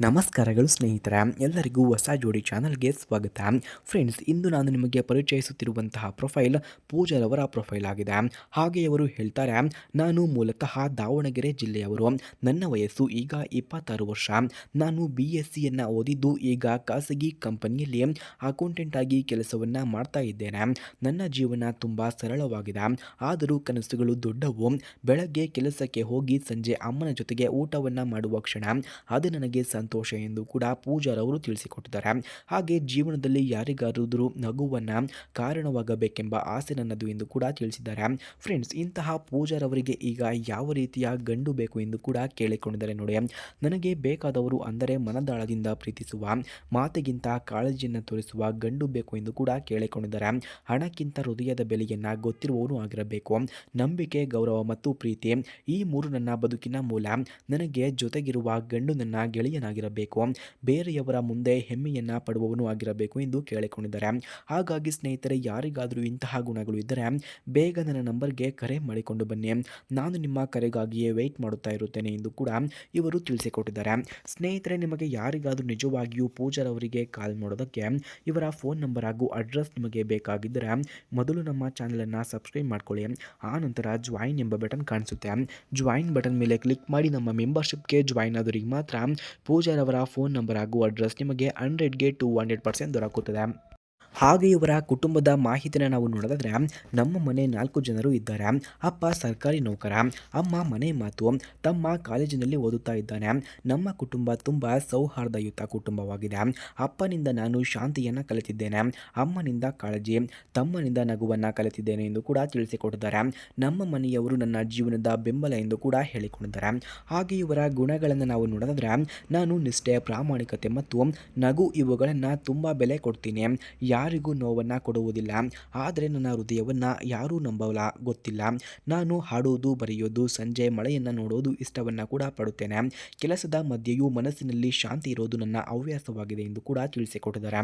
ನಮಸ್ಕಾರಗಳು ಸ್ನೇಹಿತರ, ಎಲ್ಲರಿಗೂ ಹೊಸ ಜೋಡಿ ಚಾನಲ್ಗೆ ಸ್ವಾಗತ. ಫ್ರೆಂಡ್ಸ್, ಇಂದು ನಾನು ನಿಮಗೆ ಪರಿಚಯಿಸುತ್ತಿರುವಂತಹ ಪ್ರೊಫೈಲ್ ಪೂಜಾರವರ ಪ್ರೊಫೈಲ್ ಆಗಿದೆ. ಹಾಗೆ ಅವರು ಹೇಳ್ತಾರೆ, ನಾನು ಮೂಲತಃ ದಾವಣಗೆರೆ ಜಿಲ್ಲೆಯವರು. ನನ್ನ ವಯಸ್ಸು ಈಗ ಇಪ್ಪತ್ತಾರು ವರ್ಷ. ನಾನು ಬಿ ಎಸ್ ಸಿಯನ್ನು ಓದಿದ್ದು ಈಗ ಖಾಸಗಿ ಕಂಪನಿಯಲ್ಲಿ ಅಕೌಂಟೆಂಟ್ ಆಗಿ ಕೆಲಸವನ್ನು ಮಾಡ್ತಾ ಇದ್ದೇನೆ. ನನ್ನ ಜೀವನ ತುಂಬ ಸರಳವಾಗಿದೆ. ಆದರೂ ಕನಸುಗಳು ದೊಡ್ಡವು. ಬೆಳಗ್ಗೆ ಕೆಲಸಕ್ಕೆ ಹೋಗಿ ಸಂಜೆ ಅಮ್ಮನ ಜೊತೆಗೆ ಊಟವನ್ನು ಮಾಡುವ ಕ್ಷಣ ಅದು ನನಗೆ ಸಂತೋಷ ಎಂದು ಕೂಡ ಪೂಜಾರವರು ತಿಳಿಸಿಕೊಟ್ಟಿದ್ದಾರೆ. ಹಾಗೆ ಜೀವನದಲ್ಲಿ ಯಾರಿಗಾದರೂ ನಗುವನ್ನು ಕಾರಣವಾಗಬೇಕೆಂಬ ಆಸೆ ನನ್ನದು ಎಂದು ಕೂಡ ತಿಳಿಸಿದ್ದಾರೆ. ಫ್ರೆಂಡ್ಸ್ ಇಂತಹ ಪೂಜಾರವರಿಗೆ ಈಗ ಯಾವ ರೀತಿಯ ಗಂಡು ಬೇಕು ಎಂದು ಕೂಡ ಕೇಳಿಕೊಂಡಿದ್ದಾರೆ ನೋಡಿ. ನನಗೆ ಬೇಕಾದವರು ಅಂದರೆ ಮನದಾಳದಿಂದ ಪ್ರೀತಿಸುವ, ಮಾತೆಗಿಂತ ಕಾಳಜಿಯನ್ನು ತೋರಿಸುವ ಗಂಡು ಬೇಕು ಎಂದು ಕೂಡ ಕೇಳಿಕೊಂಡಿದ್ದಾರೆ. ಹಣಕ್ಕಿಂತ ಹೃದಯದ ಬೆಲೆಯನ್ನು ಗೊತ್ತಿರುವವನು ಆಗಿರಬೇಕು. ನಂಬಿಕೆ, ಗೌರವ ಮತ್ತು ಪ್ರೀತಿ ಈ ಮೂರು ನನ್ನ ಬದುಕಿನ ಮೂಲ. ನನಗೆ ಜೊತೆಗಿರುವ ಗಂಡು ನನ್ನ ಗೆಳೆಯನಾಗಿರಬೇಕು ಬೇರೆಯವರ ಮುಂದೆ ಹೆಮ್ಮೆಯನ್ನು ಪಡುವವನು ಆಗಿರಬೇಕು ಎಂದು ಕೇಳಿಕೊಂಡಿದ್ದಾರೆ. ಹಾಗಾಗಿ ಸ್ನೇಹಿತರೆ, ಯಾರಿಗಾದರೂ ಇಂತಹ ಗುಣಗಳು ಇದ್ದರೆ ಬೇಗ ನನ್ನ ನಂಬರ್ಗೆ ಕರೆ ಮಾಡಿಕೊಂಡು ಬನ್ನಿ. ನಾನು ನಿಮ್ಮ ಕರೆಗಾಗಿಯೇ ವೆಯ್ಟ್ ಮಾಡುತ್ತಾ ಇರುತ್ತೇನೆ ಎಂದು ಕೂಡ ಇವರು ತಿಳಿಸಿಕೊಟ್ಟಿದ್ದಾರೆ. ಸ್ನೇಹಿತರೆ, ನಿಮಗೆ ಯಾರಿಗಾದರೂ ನಿಜವಾಗಿಯೂ ಪೂಜಾರವರಿಗೆ ಕಾಲ್ ಮಾಡೋದಕ್ಕೆ ಇವರ ಫೋನ್ ನಂಬರ್ ಹಾಗೂ ಅಡ್ರೆಸ್ ನಿಮಗೆ ಬೇಕಾಗಿದ್ದರೆ ಮೊದಲು ನಮ್ಮ ಚಾನಲನ್ನು ಸಬ್ಸ್ಕ್ರೈಬ್ ಮಾಡ್ಕೊಳ್ಳಿ. ಆ ನಂತರ ಜಾಯಿನ್ ಎಂಬ ಬಟನ್ ಕಾಣಿಸುತ್ತೆ. ಜಾಯಿನ್ ಬಟನ್ ಮೇಲೆ ಕ್ಲಿಕ್ ಮಾಡಿ ನಮ್ಮ ಮೆಂಬರ್ಶಿಪ್ಗೆ ಜಾಯಿನ್ ಆದವರಿಗೆ ಮಾತ್ರ ಪೂಜಾರವರ ಫೋನ್ ನಂಬರ್ ಹಾಗೂ ಅಡ್ರೆಸ್ ನಿಮಗೆ ಹಂಡ್ರೆಡ್ಗೆ ಟು ಹಂಡ್ರೆಡ್ ಪರ್ಸೆಂಟ್ ದೊರಕುತ್ತದೆ. ಹಾಗೆ ಇವರ ಕುಟುಂಬದ ಮಾಹಿತಿನ ನಾವು ನೋಡೋದಾದ್ರೆ, ನಮ್ಮ ಮನೆ ನಾಲ್ಕು ಜನರು ಇದ್ದಾರೆ. ಅಪ್ಪ ಸರ್ಕಾರಿ ನೌಕರ, ಅಮ್ಮ ಮನೆ ಮಾತು, ತಮ್ಮ ಕಾಲೇಜಿನಲ್ಲಿ ಓದುತ್ತಾ ಇದ್ದಾನೆ. ನಮ್ಮ ಕುಟುಂಬ ತುಂಬ ಸೌಹಾರ್ದಯುತ ಕುಟುಂಬವಾಗಿದೆ. ಅಪ್ಪನಿಂದ ನಾನು ಶಾಂತಿಯನ್ನು ಕಲಿತಿದ್ದೇನೆ. ಅಮ್ಮನಿಂದ ಕಾಳಜಿ, ತಮ್ಮನಿಂದ ನಗುವನ್ನು ಕಲಿತಿದ್ದೇನೆ ಎಂದು ಕೂಡ ತಿಳಿಸಿಕೊಟ್ಟಿದ್ದಾರೆ. ನಮ್ಮ ಮನೆಯವರು ನನ್ನ ಜೀವನದ ಬೆಂಬಲ ಎಂದು ಕೂಡ ಹೇಳಿಕೊಂಡಿದ್ದಾರೆ. ಹಾಗೆ ಇವರ ಗುಣಗಳನ್ನು ನಾವು ನೋಡೋದಾದ್ರೆ, ನಾನು ನಿಷ್ಠೆ, ಪ್ರಾಮಾಣಿಕತೆ ಮತ್ತು ನಗು ಇವುಗಳನ್ನು ತುಂಬ ಬೆಲೆ ಕೊಡ್ತೀನಿ. ಯಾರಿಗೂ ನೋವನ್ನು ಕೊಡುವುದಿಲ್ಲ. ಆದರೆ ನನ್ನ ಹೃದಯವನ್ನು ಯಾರೂ ನಂಬಲ್ಲ ಗೊತ್ತಿಲ್ಲ. ನಾನು ಹಾಡುವುದು ಬರೆಯೋದು, ಸಂಜೆ ಮಳೆಯನ್ನು ನೋಡೋದು ಇಷ್ಟವನ್ನು ಕೂಡ ಪಡುತ್ತೇನೆ. ಕೆಲಸದ ಮಧ್ಯೆಯೂ ಮನಸ್ಸಿನಲ್ಲಿ ಶಾಂತಿ ಇರೋದು ನನ್ನ ಹವ್ಯಾಸವಾಗಿದೆ ಎಂದು ಕೂಡ ತಿಳಿಸಿಕೊಟ್ಟಿದ್ದಾರೆ.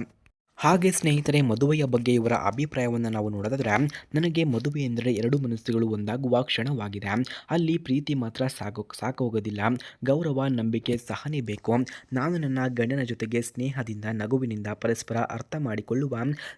ಹಾಗೆ ಸ್ನೇಹಿತರೆ, ಮದುವೆಯ ಬಗ್ಗೆ ಇವರ ಅಭಿಪ್ರಾಯವನ್ನು ನಾವು ನೋಡಿದ್ರೆ ನನಗೆ ಮದುವೆ ಎಂದರೆ ಎರಡು ಮನಸ್ಸುಗಳು ಒಂದಾಗುವ ಕ್ಷಣವಾಗಿದೆ. ಅಲ್ಲಿ ಪ್ರೀತಿ ಮಾತ್ರ ಸಾಕು, ಸಾಕೋಗೋದಿಲ್ಲ. ಗೌರವ, ನಂಬಿಕೆ, ಸಹನೆ ಬೇಕು. ನಾನು ನನ್ನ ಗಂಡನ ಜೊತೆಗೆ ಸ್ನೇಹದಿಂದ, ನಗುವಿನಿಂದ ಪರಸ್ಪರ ಅರ್ಥ ಮಾಡಿಕೊಳ್ಳುವ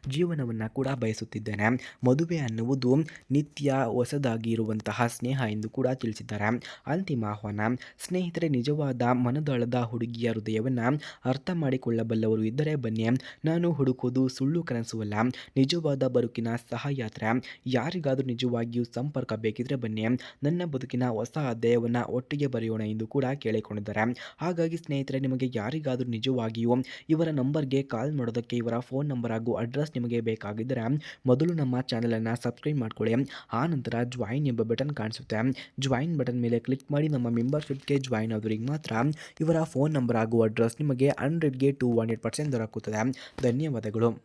ಜೀವನವನ್ನು ಕೂಡ ಬಯಸುತ್ತಿದ್ದೇನೆ. ಮದುವೆ ಅನ್ನುವುದು ನಿತ್ಯ ಹೊಸದಾಗಿ ಇರುವಂತಹ ಸ್ನೇಹ ಎಂದು ಕೂಡ ತಿಳಿಸಿದ್ದಾರೆ. ಅಂತಿಮ ಆಹ್ವಾನ, ಸ್ನೇಹಿತರೆ, ನಿಜವಾದ ಮನದಾಳದ ಹುಡುಗಿಯ ಹೃದಯವನ್ನು ಅರ್ಥ ಮಾಡಿಕೊಳ್ಳಬಲ್ಲವರು ಇದ್ದರೆ ಬನ್ನಿ. ನಾನು ಹುಡುಕೋದು, ಸುಳ್ಳು ಕನಸುವಲ್ಲ. ನಿಜವಾದ ಬದುಕಿನ ಸಹಯಾತ್ರೆ. ಯಾರಿಗಾದರೂ ನಿಜವಾಗಿಯೂ ಸಂಪರ್ಕ ಬೇಕಿದ್ರೆ ಬನ್ನಿ. ನನ್ನ ಬದುಕಿನ ಹೊಸ ಅಧ್ಯಾಯವನ್ನು ಒಟ್ಟಿಗೆ ಬರೆಯೋಣ ಎಂದು ಕೂಡ ಕೇಳಿಕೊಂಡಿದ್ದಾರೆ. ಹಾಗಾಗಿ ಸ್ನೇಹಿತರೆ, ನಿಮಗೆ ಯಾರಿಗಾದರೂ ನಿಜವಾಗಿಯೂ ಇವರ ನಂಬರ್ಗೆ ಕಾಲ್ ಮಾಡೋದಕ್ಕೆ ಇವರ ಫೋನ್ ನಂಬರ್ ಹಾಗೂ ಅಡ್ರೆಸ್ ನಿಮಗೆ ಬೇಕಾಗಿದ್ದರೆ ಮೊದಲು ನಮ್ಮ ಚಾನಲನ್ನು ಸಬ್ಸ್ಕ್ರೈಬ್ ಮಾಡಿಕೊಳ್ಳಿ. ಆ ನಂತರ ಜಾಯಿನ್ ಎಂಬ ಬಟನ್ ಕಾಣಿಸುತ್ತೆ. ಜಾಯಿನ್ ಬಟನ್ ಮೇಲೆ ಕ್ಲಿಕ್ ಮಾಡಿ ನಮ್ಮ ಮೆಂಬರ್ಶಿಪ್ಗೆ ಜಾಯಿನ್ ಆದವರಿಗೆ ಮಾತ್ರ ಇವರ ಫೋನ್ ನಂಬರ್ ಹಾಗೂ ಅಡ್ರೆಸ್ ನಿಮಗೆ ಹಂಡ್ರೆಡ್ಗೆ ಟು ಹಂಡ್ರೆಡ್ ಪರ್ಸೆಂಟ್ ದೊರಕುತ್ತದೆ. बताइए गुड होम